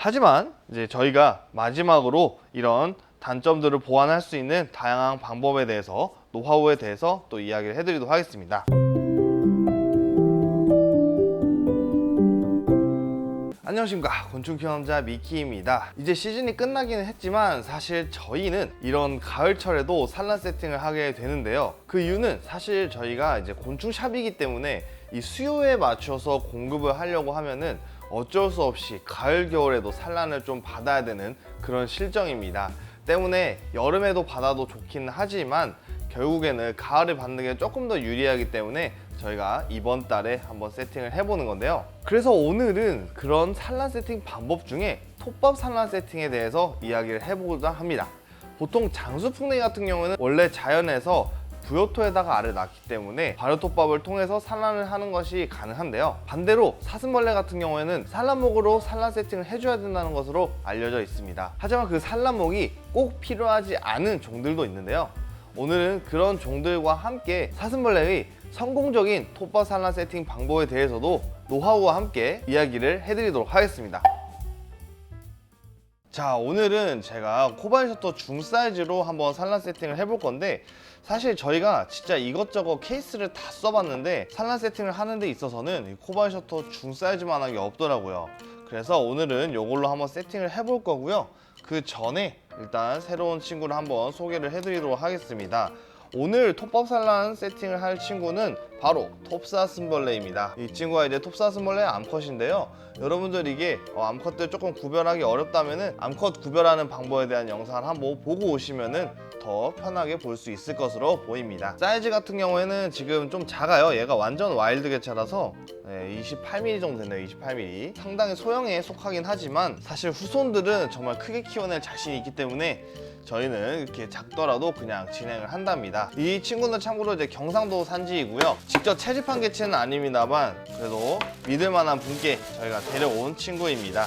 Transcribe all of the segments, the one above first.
하지만 이제 저희가 마지막으로 이런 단점들을 보완할 수 있는 다양한 방법에 대해서 노하우에 대해서 또 이야기를 해드리도록 하겠습니다. 안녕하십니까. 곤충 키워남자 미키입니다. 이제 시즌이 끝나기는 했지만 사실 저희는 이런 가을철에도 산란 세팅을 하게 되는데요. 그 이유는 사실 저희가 이제 곤충샵이기 때문에 이 수요에 맞춰서 공급을 하려고 하면은 어쩔 수 없이 가을 겨울에도 산란을 좀 받아야 되는 그런 실정입니다 때문에 여름에도 받아도 좋긴 하지만 결국에는 가을에 받는 게 조금 더 유리하기 때문에 저희가 이번 달에 한번 세팅을 해보는 건데요. 그래서 오늘은 그런 산란 세팅 방법 중에 톱밥 산란 세팅에 대해서 이야기를 해보고자 합니다. 보통 장수풍뎅이 같은 경우는 원래 자연에서 부요토에다가 알을 낳기 때문에 발효톱밥을 통해서 산란을 하는 것이 가능한데요. 반대로 사슴벌레 같은 경우에는 산란목으로 산란 세팅을 해줘야 된다는 것으로 알려져 있습니다. 하지만 그 산란목이 꼭 필요하지 않은 종들도 있는데요. 오늘은 그런 종들과 함께 사슴벌레의 성공적인 톱밥 산란 세팅 방법에 대해서도 노하우와 함께 이야기를 해드리도록 하겠습니다. 자 오늘은 제가 코바이 셔터 중 사이즈로 한번 산란 세팅을 해볼 건데 사실 저희가 진짜 이것저것 케이스를 다 써봤는데 산란 세팅을 하는 데 있어서는 이 코바이 셔터 중 사이즈만 한 게 없더라고요. 그래서 오늘은 이걸로 한번 세팅을 해볼 거고요. 그 전에 일단 새로운 친구를 한번 소개를 해드리도록 하겠습니다. 오늘 톱밥 산란 세팅을 할 친구는 바로 톱사슴벌레입니다. 이 친구가 이제 톱사슴벌레 암컷인데요. 여러분들 이게 어, 암컷들 조금 구별하기 어렵다면은 암컷 구별하는 방법에 대한 영상을 한번 보고 오시면은 더 편하게 볼 수 있을 것으로 보입니다. 사이즈 같은 경우에는 지금 좀 작아요. 얘가 완전 와일드 개체라서 네, 28mm 정도 되네요. 28mm. 상당히 소형에 속하긴 하지만 사실 후손들은 정말 크게 키워낼 자신이 있기 때문에 저희는 이렇게 작더라도 그냥 진행을 한답니다. 이 친구는 참고로 이제 경상도 산지이고요. 직접 채집한 개체는 아닙니다만 그래도 믿을 만한 분께 저희가 데려온 친구입니다.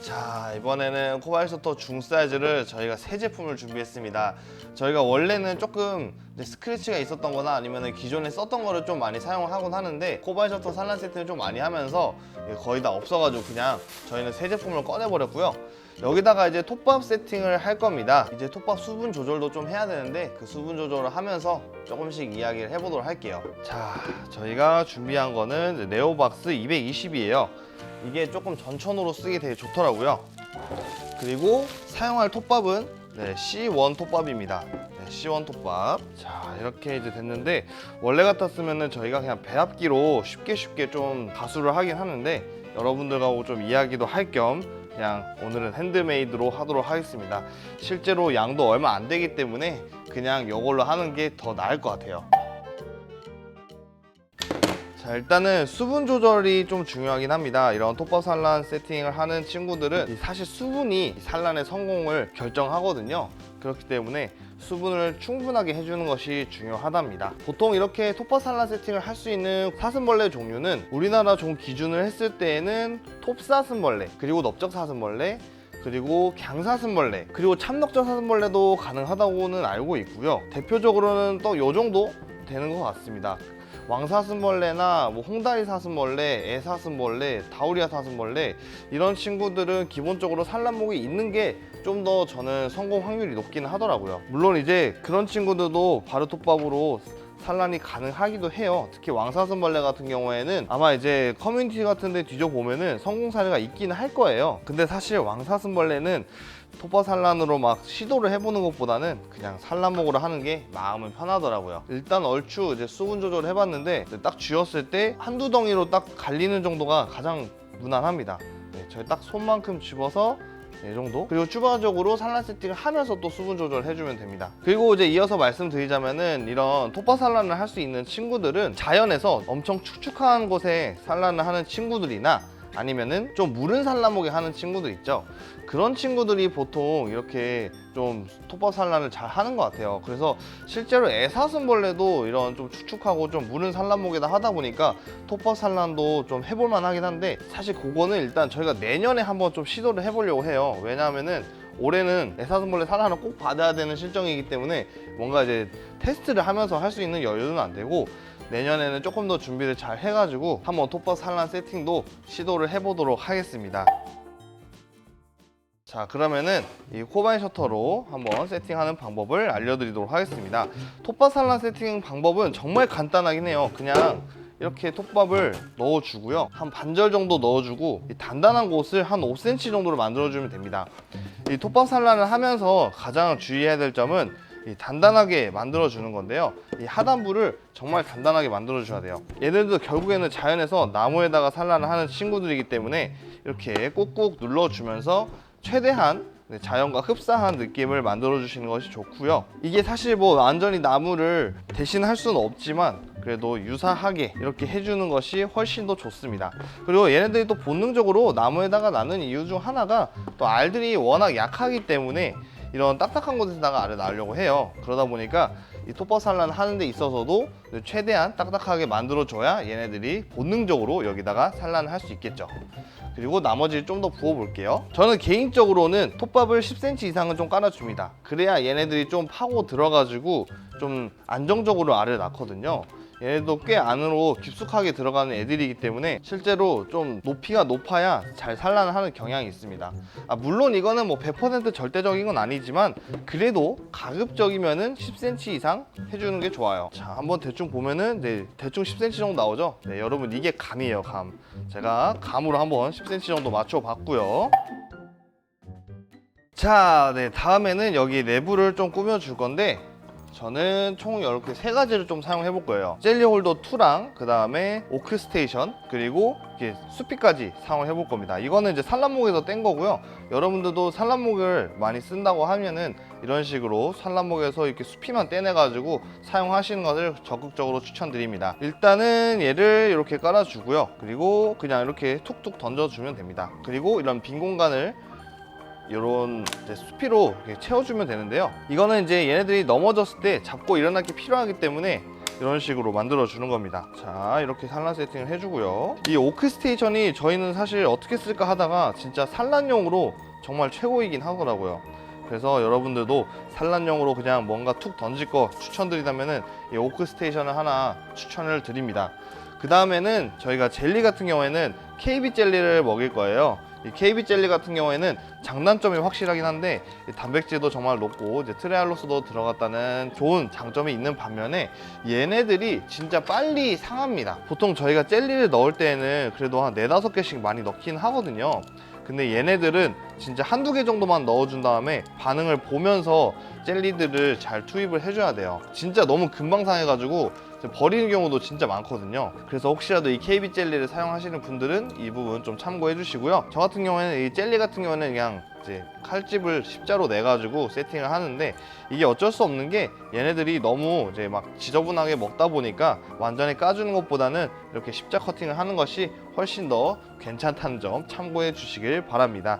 자 이번에는 코바이소터 중 사이즈를 저희가 새 제품을 준비했습니다. 저희가 원래는 조금 스크래치가 있었던 거나 아니면 기존에 썼던 거를 좀 많이 사용을 하곤 하는데 코바이셔터 산란 세팅을 좀 많이 하면서 거의 다 없어가지고 그냥 저희는 새 제품을 꺼내버렸고요. 여기다가 이제 톱밥 세팅을 할 겁니다. 이제 톱밥 수분 조절도 좀 해야 되는데 그 수분 조절을 하면서 조금씩 이야기를 해보도록 할게요. 자, 저희가 준비한 거는 네오박스 220이에요. 이게 조금 전천으로 쓰기 되게 좋더라고요. 그리고 사용할 톱밥은 네, C1 톱밥입니다. 네, C1 톱밥. 자, 이렇게 이제 됐는데 원래 같았으면은 저희가 그냥 배합기로 쉽게 쉽게 좀 가수를 하긴 하는데 여러분들과 좀 이야기도 할 겸 그냥 오늘은 핸드메이드로 하도록 하겠습니다. 실제로 양도 얼마 안 되기 때문에 그냥 이걸로 하는 게 더 나을 것 같아요. 자 일단은 수분 조절이 좀 중요하긴 합니다. 이런 톱밥 산란 세팅을 하는 친구들은 이 사실 수분이 이 산란의 성공을 결정하거든요. 그렇기 때문에 수분을 충분하게 해주는 것이 중요하답니다. 보통 이렇게 톱밥 산란 세팅을 할 수 있는 사슴벌레 종류는 우리나라 종 기준을 했을 때에는 톱사슴벌레 그리고 넓적사슴벌레 그리고 강사슴벌레 그리고 참넉적사슴벌레도 가능하다고는 알고 있고요. 대표적으로는 또 요 정도 되는 것 같습니다 왕사슴벌레나 뭐 홍다리 사슴벌레, 애사슴벌레, 다우리아 사슴벌레 이런 친구들은 기본적으로 산란목이 있는 게 좀 더 저는 성공 확률이 높기는 하더라고요. 물론 이제 그런 친구들도 바르톱밥으로 산란이 가능하기도 해요. 특히 왕사슴벌레 같은 경우에는 아마 이제 커뮤니티 같은 데 뒤져보면은 성공 사례가 있기는 할 거예요. 근데 사실 왕사슴벌레는 톱밥 산란으로 막 시도를 해보는 것보다는 그냥 산란목으로 하는 게 마음은 편하더라고요. 일단 얼추 이제 수분 조절을 해봤는데 딱 쥐었을 때 한두 덩이로 딱 갈리는 정도가 가장 무난합니다. 네, 저희 딱 손만큼 집어서 이 정도? 그리고 추가적으로 산란 세팅을 하면서 또 수분 조절을 해주면 됩니다. 그리고 이제 이어서 말씀드리자면은 이런 톱밥 산란을 할 수 있는 친구들은 자연에서 엄청 축축한 곳에 산란을 하는 친구들이나 아니면은 좀 무른 산란목에 하는 친구들 있죠? 그런 친구들이 보통 이렇게 좀 톱밥 산란을 잘 하는 것 같아요. 그래서 실제로 애사슴벌레도 이런 좀 축축하고 좀 무른 산란목에다 하다 보니까 톱밥 산란도 좀 해볼만 하긴 한데 사실 그거는 일단 저희가 내년에 한번 좀 시도를 해보려고 해요. 왜냐하면은 올해는 애사슴벌레 산란을 꼭 받아야 되는 실정이기 때문에 뭔가 이제 테스트를 하면서 할 수 있는 여유는 안 되고 내년에는 조금 더 준비를 잘 해가지고 한번 톱밥 산란 세팅도 시도를 해보도록 하겠습니다. 자 그러면은 이 코바인 셔터로 한번 세팅하는 방법을 알려드리도록 하겠습니다. 톱밥 산란 세팅 방법은 정말 간단하긴 해요. 그냥 이렇게 톱밥을 넣어주고요. 한 반절 정도 넣어주고 이 단단한 곳을 한 5cm 정도로 만들어주면 됩니다. 이 톱밥 산란을 하면서 가장 주의해야 될 점은 이 단단하게 만들어 주는 건데요. 이 하단부를 정말 단단하게 만들어 줘야 돼요. 얘들도 결국에는 자연에서 나무에다가 산란을 하는 친구들이기 때문에 이렇게 꾹꾹 눌러 주면서 최대한 네, 자연과 흡사한 느낌을 만들어 주시는 것이 좋고요. 이게 사실 뭐 완전히 나무를 대신할 수는 없지만 그래도 유사하게 이렇게 해주는 것이 훨씬 더 좋습니다. 그리고 얘네들이 또 본능적으로 나무에다가 나는 이유 중 하나가 또 알들이 워낙 약하기 때문에 이런 딱딱한 곳에다가 알을 낳으려고 해요. 그러다 보니까 이 톱밥 산란 하는 데 있어서도 최대한 딱딱하게 만들어줘야 얘네들이 본능적으로 여기다가 산란을 할 수 있겠죠. 그리고 나머지를 좀 더 부어 볼게요. 저는 개인적으로는 톱밥을 10cm 이상은 좀 깔아줍니다. 그래야 얘네들이 좀 파고 들어가지고 좀 안정적으로 알을 낳거든요. 얘네도 꽤 안으로 깊숙하게 들어가는 애들이기 때문에 실제로 좀 높이가 높아야 잘 산란을 하는 경향이 있습니다. 아, 물론 이거는 뭐 100% 절대적인 건 아니지만 그래도 가급적이면 은 10cm 이상 해주는 게 좋아요. 자, 한번 대충 보면은 네, 대충 10cm 정도 나오죠? 네, 여러분 이게 감이에요, 감. 제가 감으로 한번 10cm 정도 맞춰봤고요. 자, 네, 다음에는 여기 내부를 좀 꾸며줄 건데 저는 총 이렇게 세 가지를 좀 사용해 볼 거예요. 젤리 홀더 2랑 그 다음에 오크 스테이션 그리고 이렇게 수피까지 사용해 볼 겁니다. 이거는 이제 산란목에서 뗀 거고요. 여러분들도 산란목을 많이 쓴다고 하면은 이런 식으로 산란목에서 이렇게 수피만 떼내 가지고 사용하시는 것을 적극적으로 추천드립니다. 일단은 얘를 이렇게 깔아주고요. 그리고 그냥 이렇게 툭툭 던져주면 됩니다. 그리고 이런 빈 공간을 이런 수피로 채워주면 되는데요. 이거는 이제 얘네들이 넘어졌을 때 잡고 일어나기 필요하기 때문에 이런 식으로 만들어 주는 겁니다. 자, 이렇게 산란 세팅을 해주고요. 이 오크 스테이션이 저희는 사실 어떻게 쓸까 하다가 진짜 산란용으로 정말 최고이긴 하더라고요. 그래서 여러분들도 산란용으로 그냥 뭔가 툭 던질 거 추천드리다면은 이 오크 스테이션을 하나 추천을 드립니다. 그 다음에는 저희가 젤리 같은 경우에는 KB 젤리를 먹일 거예요. 이 KB 젤리 같은 경우에는 장단점이 확실하긴 한데 이 단백질도 정말 높고 이제 트레알로스도 들어갔다는 좋은 장점이 있는 반면에 얘네들이 진짜 빨리 상합니다. 보통 저희가 젤리를 넣을 때는 그래도 한 네다섯 개씩 많이 넣긴 하거든요. 근데 얘네들은 진짜 한두 개 정도만 넣어준 다음에 반응을 보면서 젤리들을 잘 투입을 해줘야 돼요. 진짜 너무 금방 상해가지고 버리는 경우도 진짜 많거든요. 그래서 혹시라도 이 KB 젤리를 사용하시는 분들은 이 부분 좀 참고해 주시고요. 저 같은 경우에는 이 젤리 같은 경우에는 그냥 이제 칼집을 십자로 내 가지고 세팅을 하는데 이게 어쩔 수 없는 게 얘네들이 너무 이제 막 지저분하게 먹다 보니까 완전히 까주는 것보다는 이렇게 십자 커팅을 하는 것이 훨씬 더 괜찮다는 점 참고해 주시길 바랍니다.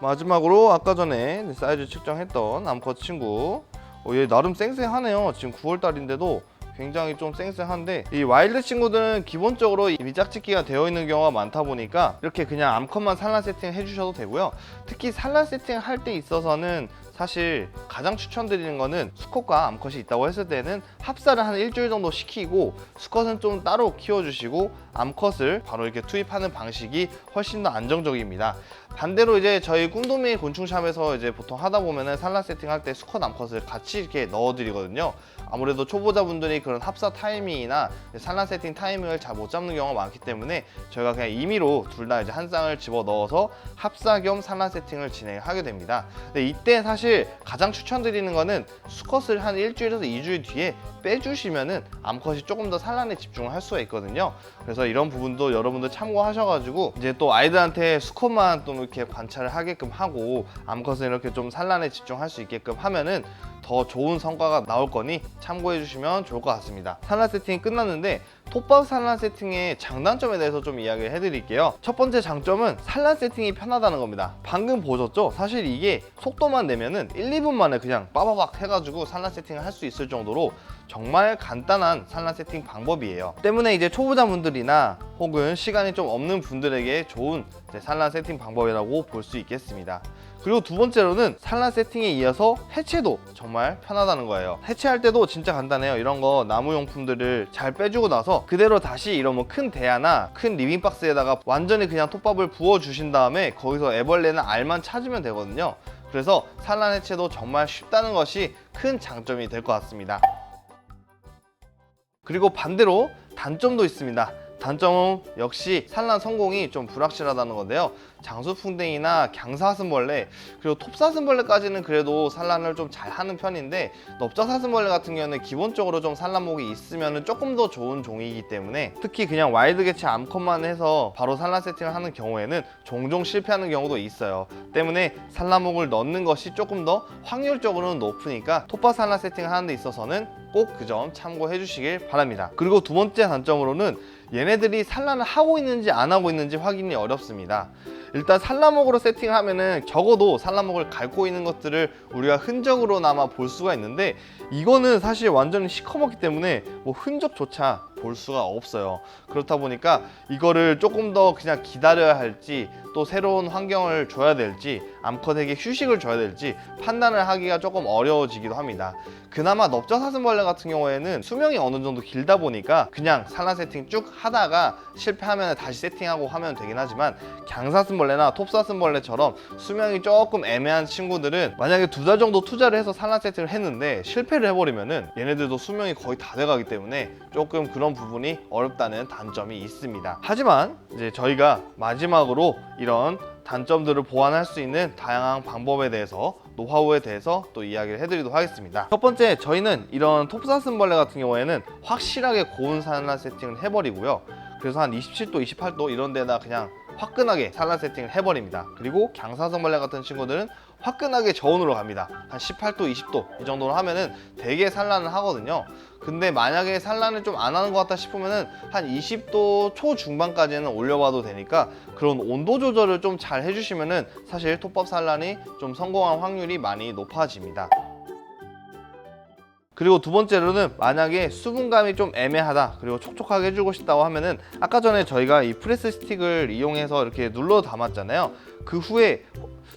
마지막으로 아까 전에 사이즈 측정했던 암컷 친구 어, 얘 나름 쌩쌩하네요. 지금 9월달인데도 굉장히 좀 쌩쌩한데 이 와일드 친구들은 기본적으로 이미 짝짓기가 되어 있는 경우가 많다 보니까 이렇게 그냥 암컷만 산란 세팅 해주셔도 되고요. 특히 산란 세팅 할 때 있어서는 사실 가장 추천드리는 거는 수컷과 암컷이 있다고 했을 때는 합사를 한 일주일 정도 시키고 수컷은 좀 따로 키워주시고 암컷을 바로 이렇게 투입하는 방식이 훨씬 더 안정적입니다. 반대로 이제 저희 꿈도미 곤충샵에서 이제 보통 하다 보면은 산란 세팅할 때 수컷 암컷을 같이 이렇게 넣어드리거든요. 아무래도 초보자분들이 그런 합사 타이밍이나 산란 세팅 타이밍을 잘 못 잡는 경우가 많기 때문에 저희가 그냥 임의로 둘 다 이제 한 쌍을 집어 넣어서 합사 겸 산란 세팅을 진행하게 됩니다. 근데 이때 사실 가장 추천드리는 거는 수컷을 한 일주일에서 2주일 뒤에 빼주시면은 암컷이 조금 더 산란에 집중을 할 수가 있거든요. 그래서 이런 부분도 여러분들 참고하셔가지고 이제 또 아이들한테 수컷만 또 이렇게 관찰을 하게끔 하고 암컷은 이렇게 좀 산란에 집중할 수 있게끔 하면은 더 좋은 성과가 나올 거니 참고해 주시면 좋을 것 같습니다. 산란 세팅이 끝났는데 톱밥 산란 세팅의 장단점에 대해서 좀 이야기를 해드릴게요. 첫 번째 장점은 산란 세팅이 편하다는 겁니다. 방금 보셨죠? 사실 이게 속도만 내면은 1, 2분 만에 그냥 빠바박 해가지고 산란 세팅을 할 수 있을 정도로 정말 간단한 산란 세팅 방법이에요. 때문에 이제 초보자분들이나 혹은 시간이 좀 없는 분들에게 좋은 산란 세팅 방법이라고 볼 수 있겠습니다. 그리고 두 번째로는 산란 세팅에 이어서 해체도 정말 편하다는 거예요. 해체할 때도 진짜 간단해요. 이런 거 나무 용품들을 잘 빼주고 나서 그대로 다시 이런 뭐 큰 대야나 큰 리빙 박스에다가 완전히 그냥 톱밥을 부어 주신 다음에 거기서 애벌레나 알만 찾으면 되거든요. 그래서 산란 해체도 정말 쉽다는 것이 큰 장점이 될 것 같습니다. 그리고 반대로 단점도 있습니다. 단점은 역시 산란 성공이 좀 불확실하다는 건데요. 장수풍뎅이나 강사슴벌레 그리고 톱사슴벌레까지는 그래도 산란을 좀 잘 하는 편인데 넓적사슴벌레 같은 경우는 기본적으로 좀 산란목이 있으면 조금 더 좋은 종이기 때문에 특히 그냥 와일드 개체 암컷만 해서 바로 산란 세팅을 하는 경우에는 종종 실패하는 경우도 있어요. 때문에 산란목을 넣는 것이 조금 더 확률적으로는 높으니까 톱밥 산란 세팅을 하는 데 있어서는 꼭 그 점 참고해 주시길 바랍니다. 그리고 두 번째 단점으로는 얘네들이 산란을 하고 있는지 안 하고 있는지 확인이 어렵습니다. 일단 산란목으로 세팅을 하면은 적어도 산란목을 닳고 있는 것들을 우리가 흔적으로나마 볼 수가 있는데 이거는 사실 완전히 시커멓기 때문에 뭐 흔적조차 볼 수가 없어요. 그렇다 보니까 이거를 조금 더 그냥 기다려야 할지 또 새로운 환경을 줘야 될지 암컷에게 휴식을 줘야 될지 판단을 하기가 조금 어려워지기도 합니다. 그나마 넓적사슴벌레 같은 경우에는 수명이 어느 정도 길다 보니까 그냥 산란 세팅 쭉 하다가 실패하면 다시 세팅하고 하면 되긴 하지만 강사슴벌레나 톱사슴벌레처럼 수명이 조금 애매한 친구들은 만약에 두 달 정도 투자를 해서 산란 세팅을 했는데 실패를 해버리면은 얘네들도 수명이 거의 다 돼가기 때문에 조금 그런 부분이 어렵다는 단점이 있습니다. 하지만 이제 저희가 마지막으로 이런 단점들을 보완할 수 있는 다양한 방법에 대해서 노하우에 대해서 또 이야기를 해드리도록 하겠습니다. 첫 번째, 저희는 이런 톱사슴벌레 같은 경우에는 확실하게 고온 산란 세팅을 해버리고요. 그래서 한 27도, 28도 이런 데다 그냥 화끈하게 산란 세팅을 해버립니다. 그리고 강사슴벌레 같은 친구들은 화끈하게 저온으로 갑니다. 한 18도, 20도 이 정도로 하면은 되게 산란을 하거든요. 근데 만약에 산란을 좀 안 하는 것 같다 싶으면은 한 20도 초중반까지는 올려봐도 되니까 그런 온도 조절을 좀 잘 해주시면은 사실 톱밥 산란이 좀 성공할 확률이 많이 높아집니다. 그리고 두 번째로는 만약에 수분감이 좀 애매하다 그리고 촉촉하게 해주고 싶다고 하면은 아까 전에 저희가 이 프레스 스틱을 이용해서 이렇게 눌러 담았잖아요 그 후에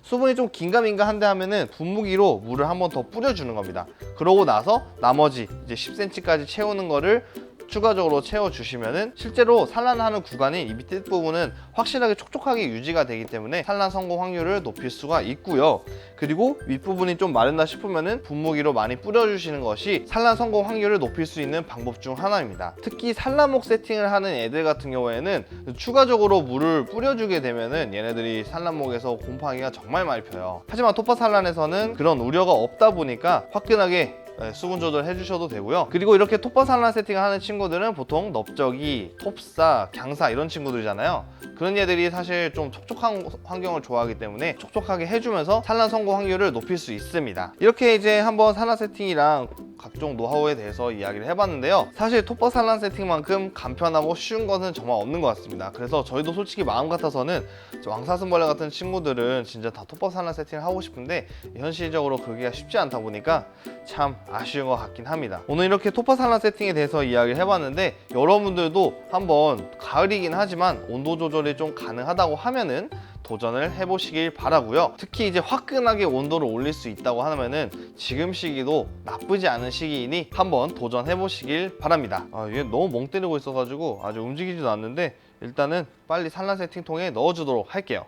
수분이 좀 긴가민가 한데 하면은 분무기로 물을 한 번 더 뿌려주는 겁니다. 그러고 나서 나머지 이제 10cm까지 채우는 거를 추가적으로 채워주시면은 실제로 산란하는 구간이 이 밑에 부분은 확실하게 촉촉하게 유지가 되기 때문에 산란 성공 확률을 높일 수가 있고요. 그리고 윗부분이 좀 마른다 싶으면은 분무기로 많이 뿌려주시는 것이 산란 성공 확률을 높일 수 있는 방법 중 하나입니다. 특히 산란목 세팅을 하는 애들 같은 경우에는 추가적으로 물을 뿌려주게 되면은 얘네들이 산란목에서 곰팡이가 정말 많이 펴요. 하지만 토파 산란에서는 그런 우려가 없다 보니까 화끈하게 네, 수분 조절 해주셔도 되고요. 그리고 이렇게 톱밥 산란 세팅을 하는 친구들은 보통 넓적이, 톱사, 강사 이런 친구들이잖아요. 그런 얘들이 사실 좀 촉촉한 환경을 좋아하기 때문에 촉촉하게 해주면서 산란 성공 확률을 높일 수 있습니다. 이렇게 이제 한번 산란 세팅이랑 각종 노하우에 대해서 이야기를 해봤는데요. 사실 톱밥 산란 세팅만큼 간편하고 쉬운 것은 정말 없는 것 같습니다. 그래서 저희도 솔직히 마음 같아서는 왕사슴벌레 같은 친구들은 진짜 다 톱밥 산란 세팅을 하고 싶은데 현실적으로 그러기가 쉽지 않다 보니까 참 아쉬운 것 같긴 합니다. 오늘 이렇게 토파 산란 세팅에 대해서 이야기를 해봤는데 여러분들도 한번 가을이긴 하지만 온도 조절이 좀 가능하다고 하면은 도전을 해보시길 바라고요. 특히 이제 화끈하게 온도를 올릴 수 있다고 하면은 지금 시기도 나쁘지 않은 시기이니 한번 도전해보시길 바랍니다. 아, 얘 너무 멍 때리고 있어가지고 아주 움직이지도 않는데 일단은 빨리 산란 세팅통에 넣어주도록 할게요.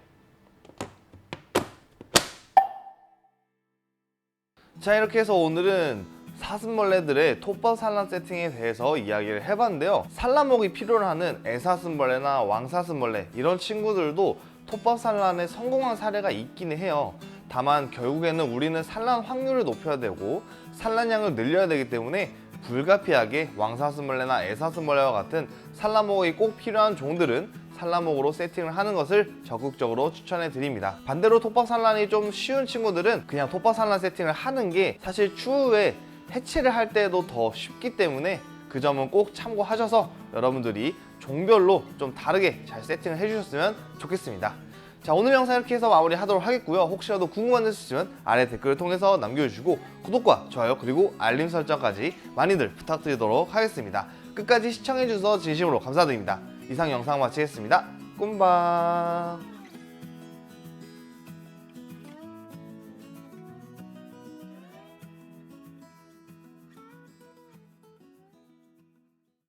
자 이렇게 해서 오늘은 사슴벌레들의 톱밥 산란 세팅에 대해서 이야기를 해봤는데요 산란목이 필요로 하는 애사슴벌레나 왕사슴벌레 이런 친구들도 톱밥 산란에 성공한 사례가 있기는 해요 다만 결국에는 우리는 산란 확률을 높여야 되고 산란량을 늘려야 되기 때문에 불가피하게 왕사슴벌레나 애사슴벌레와 같은 산란목이 꼭 필요한 종들은 산란목으로 세팅을 하는 것을 적극적으로 추천해 드립니다. 반대로 톱밥 산란이 좀 쉬운 친구들은 그냥 톱밥 산란 세팅을 하는 게 사실 추후에 해체를 할 때도 더 쉽기 때문에 그 점은 꼭 참고하셔서 여러분들이 종별로 좀 다르게 잘 세팅을 해주셨으면 좋겠습니다. 자 오늘 영상 이렇게 해서 마무리 하도록 하겠고요. 혹시라도 궁금한 점 있으시면 아래 댓글을 통해서 남겨주시고 구독과 좋아요 그리고 알림 설정까지 많이들 부탁드리도록 하겠습니다. 끝까지 시청해주셔서 진심으로 감사드립니다. 이상 영상 마치겠습니다. 꿈바